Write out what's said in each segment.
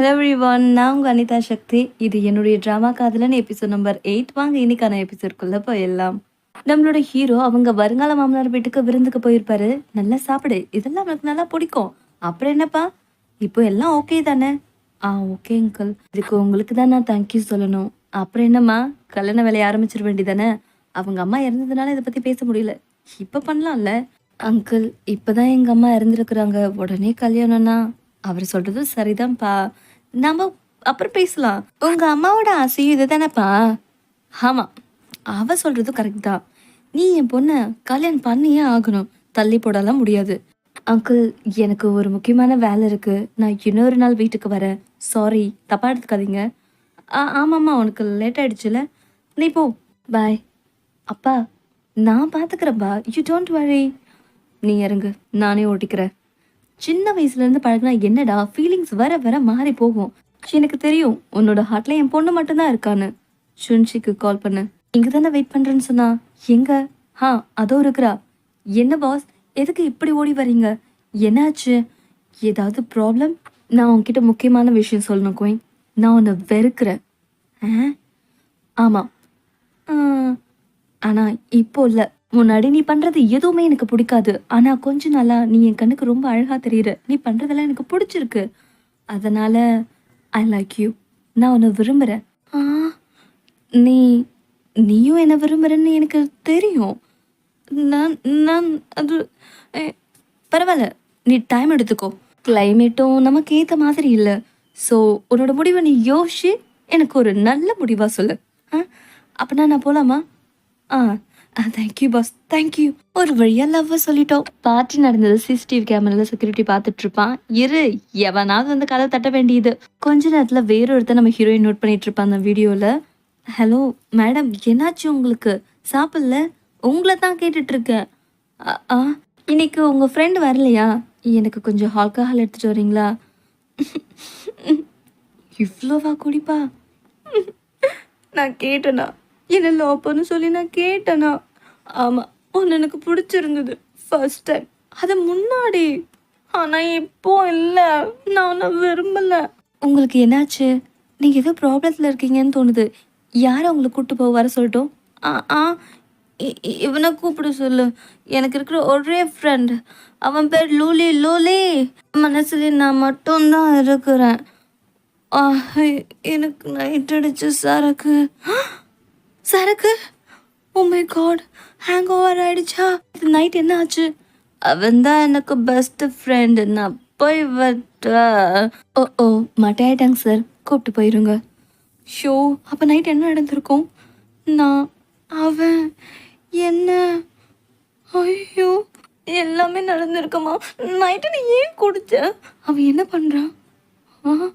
Hello every one நான் உங்கள் அனிதா சக்தி. இது என்னுடைய ட்ராமா காதலன் எபிசோட் நம்பர் எயிட் வாங்க இன்னைக்கான எபிசோட்குள்ளே போயிடலாம். நம்மளோட ஹீரோ அவங்க வருங்கால மாமனார் வீட்டுக்கு விருந்துக்கு போயிருப்பாரு. நல்லா சாப்பிடு இதெல்லாம் அவனுக்கு நல்லா பிடிக்கும். அப்புறம் என்னப்பா? இப்போ எல்லாம் ஓகே தானே? ஆ ஓகே அங்கிள் இதுக்கு உங்களுக்கு தான் நான் தேங்க்யூ சொல்லணும். அப்புறம் என்னம்மா? கல்யாண வேலையை ஆரம்பிச்சிட வேண்டியதானே? அவங்க அம்மா இறந்ததுனால இதை பற்றி பேச முடியல. இப்போ பண்ணலாம்ல. அங்கிள் இப்போதான் எங்கள் அம்மா இறந்துருக்குறாங்க. உடனே கல்யாணம்னா. அவர் சொல்றதும் சரிதான்ப்பா. நம்ம அப்புறம் பேசலாம். உங்க அம்மாவோட ஆசையும் இதுதானேப்பா? ஆமாம் அவ சொல்கிறதும் கரெக்ட் தான். நீ என் பொண்ணை கல்யாணம் பண்ணியே ஆகணும். தள்ளி போடலாம் முடியாது. அங்கிள் எனக்கு ஒரு முக்கியமான வேலை இருக்கு. நான் இன்னொரு நாள் வீட்டுக்கு வரேன். சாரி தப்பா எடுத்துக்காதீங்க. ஆ ஆமாம்மா உனக்கு லேட் ஆயிடுச்சுல. நீ போ. பாய் அப்பா நான் பார்த்துக்கிறேன்ப்பா யூ டோன்ட் வரி நீ இறங்கு. நானே ஓட்டிக்கிறேன். சின்ன வயசுல இருந்து பழகினா என்னடா ஃபீலிங்ஸ் வர வர மாறி போகும். எனக்கு தெரியும் உன்னோட ஹார்ட்ல என் பொண்ணு மட்டும்தான் இருக்கான்னு. சுன்ஷிக்கு கால் பண்ணு. இங்க தானே வெயிட் பண்றேன்னு சொன்னா. எங்க? ஹா அதோ இருக்கிறா. என்ன பாஸ் எதுக்கு இப்படி ஓடி வர்றீங்க? என்னாச்சு? ஏதாவது ப்ராப்ளம் நான் உன்கிட்ட முக்கியமான விஷயம் சொல்லணும் கோயின். நான் உன்னை வெறுக்கிறேன். ஆ? ஆமாம் ஆனால் இப்போ இல்லை. முன்னாடி நீ பண்றது எதுவுமே எனக்கு பிடிக்காது. ஆனா கொஞ்ச நாளா நீ என் கண்ணுக்கு ரொம்ப அழகா தெரியுற. நீ பண்றதெல்லாம் எனக்கு பிடிச்சிருக்கு. அதனால ஐ லைக் யூ நான் உன்னை விரும்புறேன். ஆ நீ நீயும் என்ன விரும்புறன்னு எனக்கு தெரியும். நான் நான் அது ஏ, பரவாயில்ல. நீ டைம் எடுத்துக்கோ. கிளைமேட்டும் நமக்கு ஏற்ற மாதிரி இல்லை. ஸோ உன்னோட முடிவை நீ யோசிச்சு எனக்கு ஒரு நல்ல முடிவாக சொல்லு. ஆ அப்படின்னா நான் போகலாமா ஆ. தேங்க்யூ பாஸ் தேங்க்யூ ஒரு வழியா லவ் சொல்லிட்டோம். பார்ட்டி நடந்தது சிசிடிவி கேமரால செக்யூரிட்டி பார்த்துட்டு இருப்பான் இரு எவனாவது வந்து கதை தட்ட வேண்டியது. கொஞ்ச நேரத்துல வேறொருத்தர் நம்ம ஹீரோயின் நோட் பண்ணிட்டு இருப்பான் அந்த வீடியோல ஹலோ மேடம் என்னாச்சு உங்களுக்கு? சாப்பிடல? உங்களை தான் கேட்டுட்டு இருக்கேன் இன்னைக்கு உங்க ஃப்ரெண்ட் வரலையா? எனக்கு கொஞ்சம் ஆல்கஹால் எடுத்துட்டு வரீங்களா? இவ்வளோவா குடிப்பா? நான் கேட்டேனா? என்ன லோப்பன்னு சொல்லி நான் கேட்டேனா. ஆமாம் ஒன்று எனக்கு பிடிச்சிருந்தது. ஃபர்ஸ்ட் டைம் அது முன்னாடி. ஆனால் இப்போ இல்லை. நான் விரும்பலை. உங்களுக்கு என்னாச்சு? நீங்கள் ஏதோ ப்ராப்ளத்தில் இருக்கீங்கன்னு தோணுது. யாரை உங்களை கூப்பிட்டு போக வர சொல்லட்டும்? ஆ ஆ. இவனை கூப்பிட சொல்லு. எனக்கு இருக்கிற ஒரே ஃப்ரெண்ட் அவன் பேர் லூலி லூலி. மனசுல நான் மட்டும்தான் இருக்கிறேன். எனக்கு நைட் அடிச்சு சரக்கு. சரக்கு? Oh my god hangover ஆயிடுச்சா? இது நைட் என்ன ஆச்சு அவன் தான் எனக்கு பெஸ்ட் ஃப்ரெண்டு நான் போய் ஓ ஓ oh, oh, மட்டையாயிட்டாங்க சார் கூப்பிட்டு போயிருங்க. ஷோ அப்போ நைட் என்ன நடந்திருக்கும்? நான் அவன் என்ன? ஐயோ எல்லாமே நடந்திருக்குமா? நைட்டு நீ ஏன் குடிச்ச? அவன் என்ன பண்ணுறான் ஆ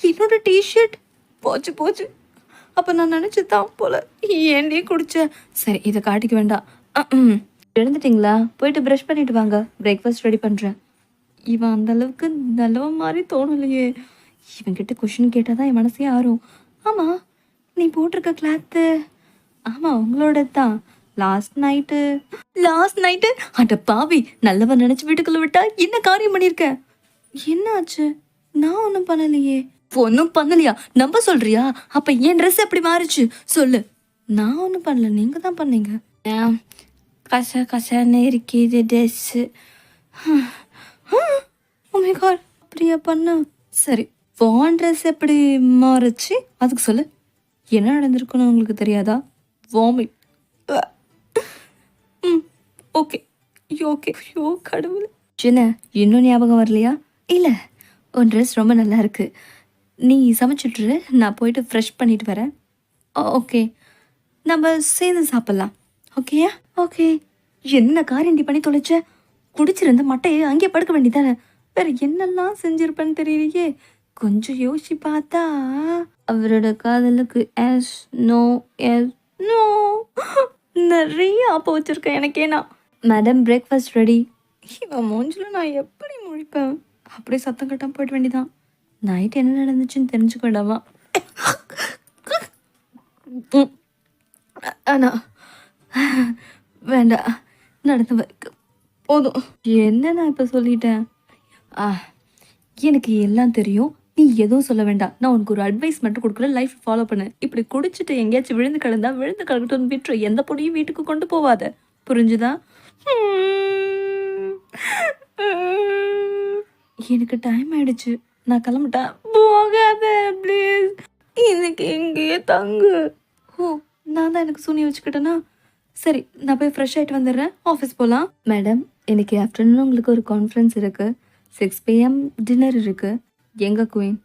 என்னோட டிஷர்ட் போச்சு போச்சு. அப்போ நான் நினச்சிதான் போல. ஏண்டி குடித்தேன் சரி இதை காட்டிக்க வேண்டாம். எழுந்துட்டிங்களா? போயிட்டு ப்ரஷ் பண்ணிட்டு வாங்க. பிரேக்ஃபாஸ்ட் ரெடி பண்ணுறேன் இவன் அந்த அளவுக்கு நல்லவ மாதிரி தோணலையே. இவன்கிட்ட கொஷின் கேட்டால் தான் என் மனசே ஆறும். ஆமாம் நீ போட்டிருக்க கிளாத்து ஆமாம் உங்களோட தான் லாஸ்ட் நைட்டு லாஸ்ட் நைட்டு அட பாவி நல்லவன் நினச்சி வீட்டுக்குள்ளே விட்டா என்ன காரியம் பண்ணியிருக்க? என்னாச்சு நான் ஒன்றும் பண்ணலையே. ஒன்றும் பண்ணலையா? நம்ப சொல்றியா? அப்ப என் ட்ரெஸ் எப்படி மாறுச்சு? சொல்லு. நான் ஒன்றும் பண்ணல. நீங்க தான் பண்ணீங்க. கச கசன்னு இருக்குது ட்ரெஸ்ஸு உமே காட் அப்படியா பண்ண? சரி. வான் ட்ரெஸ் எப்படி மாறுச்சு? அதுக்கு சொல்லு. என்ன நடந்திருக்குன்னு உங்களுக்கு தெரியாதா? வாமிட் ம். ஓகே ஓகே ஐயோ கடவுள். சின்ன இன்னும் ஞாபகம் வரலையா? இல்லை. உன் ட்ரெஸ் ரொம்ப நல்லா இருக்கு. நீ சமைச்சிட்ரு நான் போயிட்டு ஃப்ரெஷ் பண்ணிட்டு வரேன். ஓகே நம்ம சேர்ந்து சாப்பிட்லாம். ஓகேயா ஓகே என்ன கார் நீ பண்ணி தொலைச்ச? குடிச்சிருந்த மட்டையை அங்கேயே படுக்க வேண்டியதானே? வேற என்னெல்லாம் செஞ்சிருப்பேன்னு தெரியலையே. கொஞ்சம் யோசிச்சு பார்த்தா அவரோட காதலுக்கு எஸ் நோ எஸ் நோ நிறைய ஆப்ப வச்சுருக்கேன் எனக்கே நான். மேடம் பிரேக்ஃபாஸ்ட் ரெடி இவன் மூஞ்சில் நான் எப்படி முழிப்பேன்? அப்படியே சத்தம் கட்டாம போயிட வேண்டியதான் நைட் என்ன நடந்துச்சுன்னு தெரிஞ்சுக்க அண்ணா ம். வேண்டாம் நடந்து வைக்க. போதும். என்ன நான் இப்போ சொல்லிட்டேன்? ஆ எனக்கு எல்லாம் தெரியும். நீ எதுவும் சொல்ல வேண்டாம். நான் உனக்கு ஒரு அட்வைஸ் மட்டும் கொடுக்குறேன். லைஃப் ஃபாலோ பண்ணு. இப்படி குடிச்சிட்டு எங்கேயாச்சும் விழுந்து கிடந்தா விழுந்து கிடக்கட்டும் விட்டுரு. எந்த பொடியும் வீட்டுக்கு கொண்டு போவாத. புரிஞ்சுதா? எனக்கு டைம் ஆயிடுச்சு. நான் கிளம்பிட்டேன் போகாத ப்ளீஸ் இன்னைக்கு எங்கேயே தங்கு. ஓ நான் தான் எனக்கு சூனியம் வச்சுக்கிட்டேனா? சரி நான் போய் ஃப்ரெஷ் ஆகிட்டு வந்துடுறேன். ஆஃபீஸ் போகலாம் மேடம் இன்னைக்கு ஆஃப்டர்நூன் உங்களுக்கு ஒரு கான்ஃபரன்ஸ் இருக்கு. சிக்ஸ் பிஎம் டின்னர் இருக்கு. எங்கள் குயின்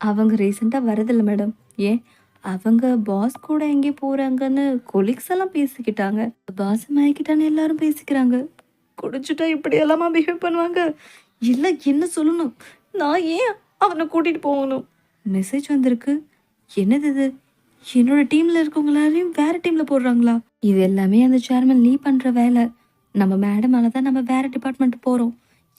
அவங்க ரீசெண்டாக வரதில்லை மேடம் ஏன்? அவங்க பாஸ் கூட எங்கே போகிறாங்கன்னு கொலீக்ஸ் எல்லாம் பேசிக்கிட்டாங்க. பாஸ் மயக்கிட்டான்னு எல்லாரும் பேசிக்கிறாங்க. குடிச்சிட்டா இப்படி எல்லாமா பிஹேவ் பண்ணுவாங்க? இல்லை என்ன சொல்லணும்? நான் ஏன் அவனை கூட்டிகிட்டு போகணும். மெசேஜ் வந்திருக்கு. என்னது இது? என்னோட டீம்ல இருக்கவங்களாலையும் வேறு வேற டீம்ல போடுறாங்களா? இது எல்லாமே அந்த சேர்மன் லீ பண்ற வேலை. நம்ம மேடமால தான் நம்ம வேற டிபார்ட்மெண்ட் போறோம்.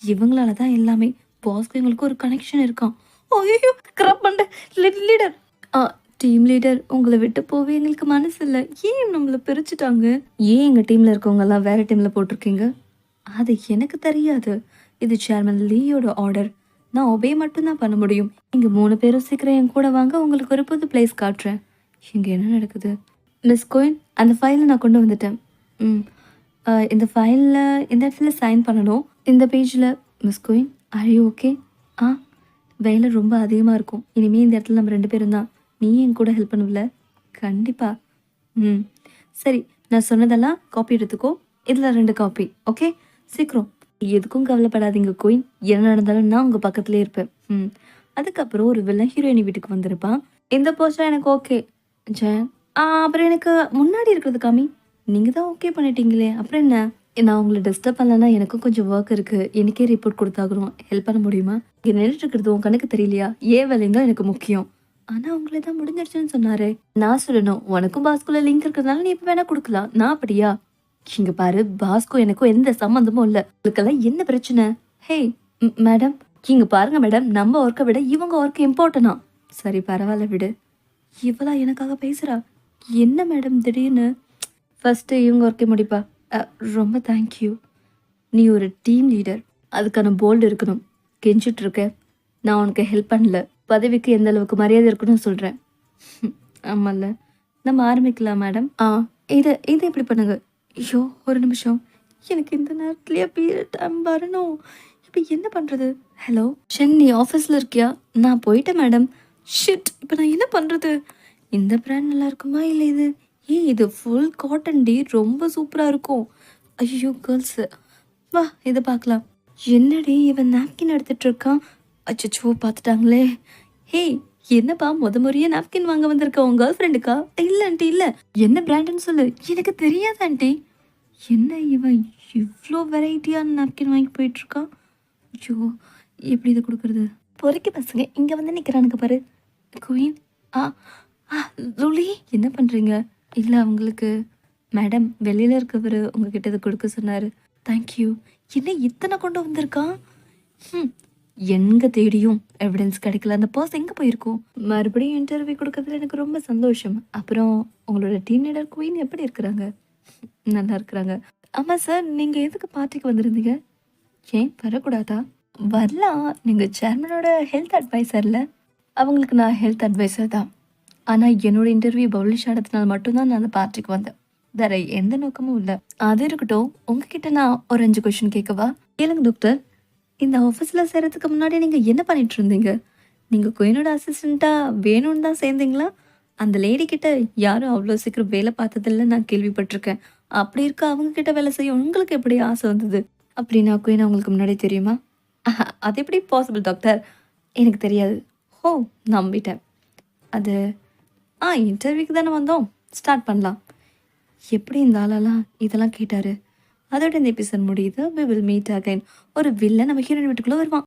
இவங்களால தான் எல்லாமே. பாஸ்க்கு எங்களுக்கு ஒரு கனெக்ஷன் இருக்கான் ஐயோ கிராப் பண்ண லீடர் ஆ டீம் லீடர் உங்களை விட்டு போவே எங்களுக்கு மனசு இல்லை. ஏன் நம்மளை பிரிச்சுட்டாங்க? ஏன் எங்கள் டீமில் இருக்கவங்க எல்லாம் டீமில் போட்டிருக்கீங்க? அது எனக்கு தெரியாது. இது சேர்மன் லீயோட ஆர்டர் நான் ஒபே மட்டும்தான் பண்ண முடியும். இங்கே மூணு பேரும் சீக்கிரம் என் கூட வாங்க உங்களுக்கு ஒரு புது பிளேஸ் காட்டுறேன். இங்கே என்ன நடக்குது? மிஸ் கோயின் அந்த ஃபைலை நான் கொண்டு வந்துட்டேன். ம். இந்த ஃபைலில் இந்த இடத்துல சைன் பண்ணணும். இந்த பேஜில் மிஸ் கோயின் are ஓகே ஆ வேலை ரொம்ப அதிகமாக இருக்கும். இனிமேல் இந்த இடத்துல நம்ம ரெண்டு பேரும் தான். நீ என் கூட ஹெல்ப் பண்ணுவில்ல? கண்டிப்பாக ம். சரி நான் சொன்னதெல்லாம் காப்பி எடுத்துக்கோ. இதில் ரெண்டு காப்பி ஓகே சீக்கிரம். எதுக்கும் கவலைப்படாதீங்க கோயின் என்ன நடந்தாலும் நான் உங்கள் பக்கத்துலேயே இருப்பேன். ம். அதுக்கப்புறம் ஒரு வில்லன் ஹீரோயினி வீட்டுக்கு வந்திருப்பான் இந்த போஸ்டர் எனக்கு ஓகே ஜெயன் அப்புறம் எனக்கு முன்னாடி இருக்கிறது காமி. நீங்கள் தான் ஓகே பண்ணிட்டீங்களே. அப்புறம் என்ன? நான் உங்களை டிஸ்டர்ப் பண்ணலன்னா எனக்கும் கொஞ்சம் ஒர்க் இருக்குது எனக்கே ரிப்போர்ட் கொடுத்தாகணும். ஹெல்ப் பண்ண முடியுமா? இங்கே நின்றுட்டு இருக்கிறது உன் கணக்கு தெரியலையா? ஏன் வேலைங்க தான் எனக்கு முக்கியம். ஆனால் உங்களை தான் முடிஞ்சிருச்சுன்னு சொன்னாரு. நான் சொல்லணும் உனக்கும் பாஸ்குள்ள லிங்க் இருக்கிறதுனால நீ இப்போ வேணா கொடுக்கலாம். நான் அப்படியா? இங்க பாரு பாஸ்கோ எனக்கும் எந்த சம்மந்தமும் இல்லை. உங்களுக்கெல்லாம் என்ன பிரச்சனை? ஹே மேடம் இங்க பாருங்க மேடம் நம்ம ஒர்க்கை விட இவங்க ஒர்க் இம்பார்ட்டனா சரி பரவாயில்ல விடு. இவளா எனக்காக பேசுறா? என்ன மேடம் திடீர்னு? ஃபஸ்ட்டு இவங்க ஒர்க்கே முடிப்பா. ரொம்ப தேங்க்யூ நீ ஒரு டீம் லீடர் அதுக்கான போல்டு இருக்கணும். கெஞ்சிட்டு இருக்க. நான் உனக்கு ஹெல்ப் பண்ணல. பதவிக்கு எந்த அளவுக்கு மரியாதை இருக்குன்னு சொல்கிறேன் ஆமாம்ல நம்ம ஆரம்பிக்கலாம் மேடம். ஆ இதை இதை எப்படி பண்ணுங்க? ஐயோ ஒரு நிமிஷம். எனக்கு இந்த நேரத்துலயே பீரியட் டைம் வரணும். இப்போ என்ன பண்ணுறது ஹலோ ஷென் நீ ஆஃபீஸில் இருக்கியா? நான் போயிட்டேன் மேடம் ஷிட் இப்போ நான் என்ன பண்ணுறது இந்த பிராண்ட் நல்லா இருக்குமா இல்லை இது? ஏய் இது ஃபுல் காட்டன் டி ரொம்ப சூப்பராக இருக்கும். ஐயோ கேர்ள்ஸு வா இதை பார்க்கலாம் என்னடி இவன் நாப்கின் எடுத்துட்டு இருக்கான்? அச்சச்சோ பார்த்துட்டாங்களே. ஹேய் என்னப்பா முத முறையே நாப்கின் வாங்க வந்திருக்க உன் கேர்ள் ஃப்ரெண்டுக்கா இல்லை ஆண்டி இல்லை. என்ன பிராண்டுன்னு சொல்லு. எனக்கு தெரியாது ஆண்டி. என்ன இவன் இவ்வளோ வெரைட்டியான நாப்கின் வாங்கி போயிட்டு இருக்கான் ஐயோ எப்படி இதை கொடுக்குறது? பொறுக்கி பசங்க இங்கே வந்து நிற்கிறானுங்க பாரு. குயின் ஆ ஆ லூலி என்ன பண்ணுறீங்க இல்லை அவங்களுக்கு மேடம் வெளியில் இருக்கவர் உங்ககிட்ட இதை கொடுக்க சொன்னார். தேங்க்யூ என்ன இத்தனை கொண்டு வந்திருக்கான் ம் எங்கே தேடியும் எவிடன்ஸ் கிடைக்கல. அந்த பர்ஸ் எங்கே போயிருக்கோம்? மறுபடியும் இன்டர்வியூ கொடுக்கறதுல எனக்கு ரொம்ப சந்தோஷம். அப்புறம் உங்களோட டீம் லீடர் குயின் எப்படி இருக்கிறாங்க? நல்லா இருக்கிறாங்க ஆமாம் சார் நீங்கள் எதுக்கு பார்ட்டிக்கு வந்திருந்தீங்க? ஏன் வரக்கூடாதா? வரலாம். நீங்கள் சேர்மனோட ஹெல்த் அட்வைசரில். அவங்களுக்கு நான் ஹெல்த் அட்வைசர் தான். ஆனால் என்னோட இன்டர்வியூ பப்ளிஷ் ஆனதுனால மட்டும்தான் நான் அந்த பார்ட்டிக்கு வந்தேன். வேற எந்த நோக்கமும் இல்லை. அது இருக்கட்டும். உங்ககிட்ட நான் ஒரு அஞ்சு கொஷின் கேட்கவா? கேளுங்க டாக்டர் இந்த ஆஃபீஸில் சேர்றதுக்கு முன்னாடி நீங்கள் என்ன பண்ணிட்டு இருந்தீங்க? நீங்கள் குயினோட அசிஸ்டண்ட்டாக வேணும்னு தான் சேர்ந்தீங்களா? அந்த லேடி கிட்ட யாரும் அவ்வளோ சீக்கிரம் வேலை பார்த்ததில்ல நான் கேள்விப்பட்டிருக்கேன். அப்படி இருக்க அவங்க கிட்ட வேலை செய்ய உங்களுக்கு எப்படி ஆசை வந்தது? அப்படின்னா குயின் உங்களுக்கு முன்னாடி தெரியுமா? அது எப்படி பாசிபிள் டாக்டர் எனக்கு தெரியாது. ஓ நம்பிட்டேன். அது ஆ இன்டர்வியூக்கு தானே வந்தோம். ஸ்டார்ட் பண்ணலாம். எப்படி இந்த ஆளெல்லாம் இதெல்லாம் கேட்டார்? அதோட இந்த எபிசோட் முடியுது. வி வில் மீட் அகைன் ஒரு வில்ல நம்ம ஹீரோயின் வீட்டுக்குள்ளே வருவான்.